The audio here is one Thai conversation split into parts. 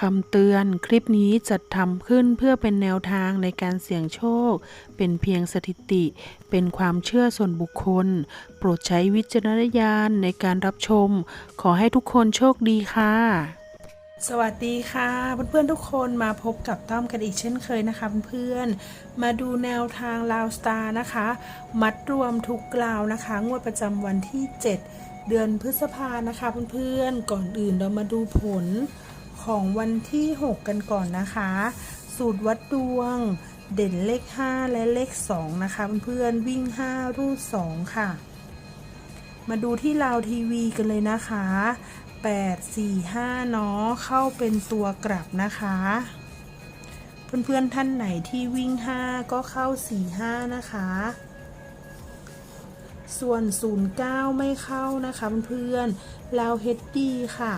คำเตือนคลิปนี้จัดทำขึ้นเพื่อเป็นแนวทางในการเสี่ยงโชค เป็นเพียงสถิติ เป็นความเชื่อส่วนบุคคล โปรดใช้วิจารณญาณในการรับชม ขอให้ทุกคนโชคดีค่ะ สวัสดีค่ะเพื่อนๆทุกคนมาพบกับต้อมกันอีกเช่นเคยนะคะเพื่อนๆมาดูแนวทางลาวสตาร์นะคะ มัดรวมทุกกล่าวนะคะ งวดประจำวันที่ 7 เดือนพฤษภานะคะเพื่อนๆก่อนอื่นเรามาดูผล ของวันที่ 6 กันก่อนนะคะ สูตรวัดดวง เด่นเลข 5 และเลข 2 นะคะเพื่อนๆวิ่ง 5 รูด 2 ค่ะ มาดูที่ลาวทีวีกันเลยนะคะ 8 4 5เนาะเข้าเป็นตัวกลับนะคะ เพื่อนๆท่านไหนที่วิ่ง 5 ก็เข้า 4 5 นะคะส่วน 09 ไม่เข้านะคะเพื่อนๆลาวเฮดดีค่ะ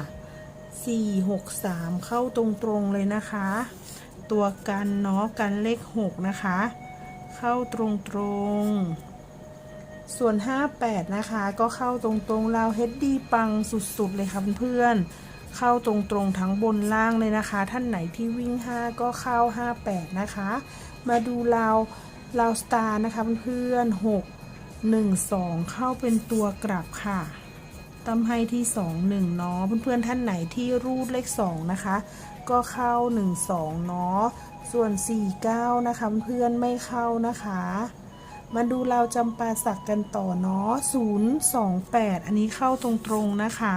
4 6 3 เข้าตรงๆเลยนะคะ ตัวกันเนาะกันเลข 6 นะคะ เข้าตรงๆ ส่วน 58 นะคะ ก็เข้าตรงๆราวเฮดดี้ปังสุดๆเลยค่ะเพื่อนๆเข้าตรงๆทั้งบนล่างเลยนะคะ ท่านไหนที่วิ่ง 5 ก็เข้า 58 นะคะ มาดูราวราวสตาร์นะคะเพื่อนๆ6 1 2 เข้าเป็นตัวกลับค่ะ ตั้มให้ที่ 2 1เนาะเพื่อนๆท่านไหนที่รูดเลข 2 นะคะ ก็เข้า 1 2เนาะส่วน 4 9 นะคะเพื่อนไม่เข้านะคะมาดูเราจำปาสักกันต่อเนาะ0 2 8 อันนี้เข้าตรงๆนะคะ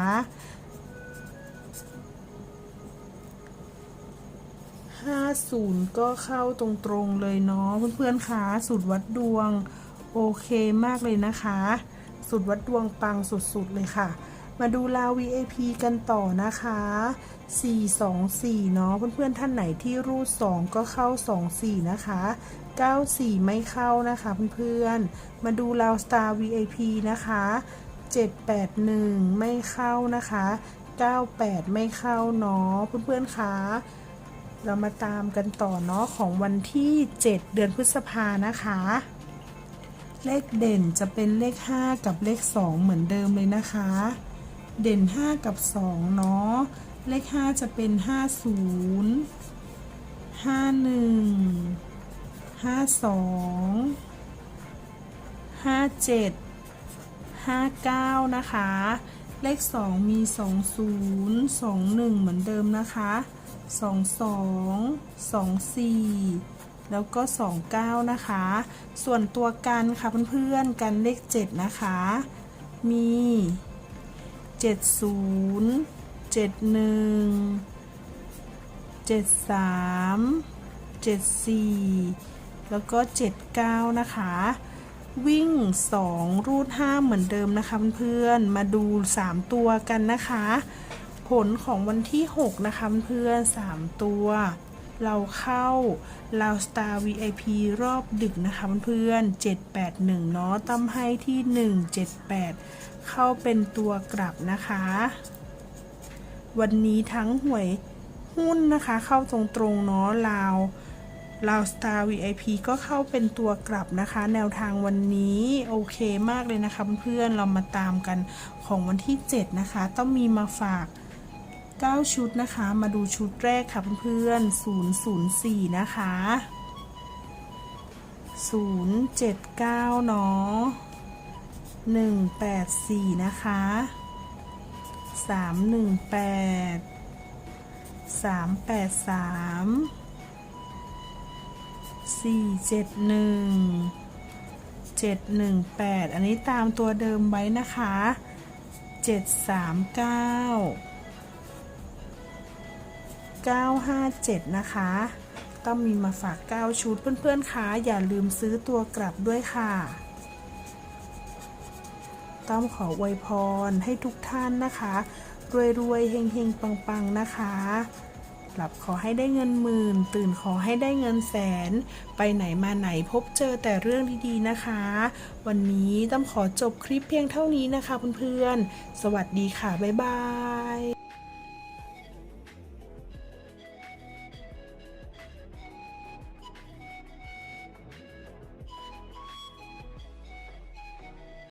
50 ก็เข้าตรงๆเลยเนาะเพื่อนๆคะสูตรวัดดวง โอเคมากเลยนะคะ สูตรวัดดวงปังสุดๆเลยค่ะ มาดูลาว VIP กันต่อนะคะ 424 เนาะเพื่อนๆท่านไหนที่รูด 2 ก็เข้า 24 นะคะ 94 ไม่เข้านะคะเพื่อนๆ มาดูลาว Star VIP นะคะ 781 ไม่เข้านะคะ 98 ไม่เข้าเนาะเพื่อนๆคะเรามาตามกันต่อเนาะของวันที่ 7 เดือนพฤษภานะคะ เลขเด่นจะเป็นเลข 5 กับเลข 2 เหมือนเดิมเลยนะคะ เด่น 5 กับ 2 เนาะ เลข 5 จะเป็น 50 51 52 57 59 นะคะ เลข 2 มี 20 21 เหมือนเดิมนะคะ 22 24 แล้วก็ 29 นะคะ ส่วนตัวกันค่ะเพื่อนๆกันเลข 7 นะคะ มี 70 71 73 74 แล้วก็ 79 นะคะ วิ่ง 2 รูด 5 เหมือนเดิมนะคะเพื่อนๆมาดู 3 ตัวกันนะคะ ผลของวันที่ 6 นะคะเพื่อนๆ3ตัว เราเข้าเรา Star VIP รอบดึกนะคะเพื่อนๆ781 เนาะตั้มให้ที่ 178 เข้าเป็นตัวกลับนะคะ วันนี้ทั้งหวยหุ้นนะคะ เข้าตรงๆเนาะลาวลาว Star VIP ก็เข้าเป็นตัวกลับนะคะ แนวทางวันนี้โอเคมากเลยนะคะเพื่อนๆเรามาตามกันของวันที่ 7 นะคะ ต้องมีมาฝาก 9 ชุดนะคะ มาดูชุดแรกค่ะเพื่อนๆ004 นะคะ 079 เนาะ184 นะคะ 318 383สี่เจ็ดหนึ่งเจ็ดหนึ่งแปดอันนี้ตามตัวเดิมไว้นะคะเจ็ดสามเก้าเก้าห้าเจ็ดนะคะต้องมีมาฝาก 9 ชุดเพื่อนๆคะอย่าลืมซื้อตัวกลับด้วยค่ะ ต้องขออวยพรให้ทุกท่านนะคะ รวยๆเฮงๆ ปังๆ นะคะหลับขอให้ได้เงินหมื่น ตื่นขอให้ได้เงินแสน ไปไหนมาไหนพบเจอแต่เรื่องดีๆนะคะ วันนี้ต้องขอจบคลิปเพียงเท่านี้นะคะเพื่อนๆ สวัสดีค่ะ บ๊ายบาย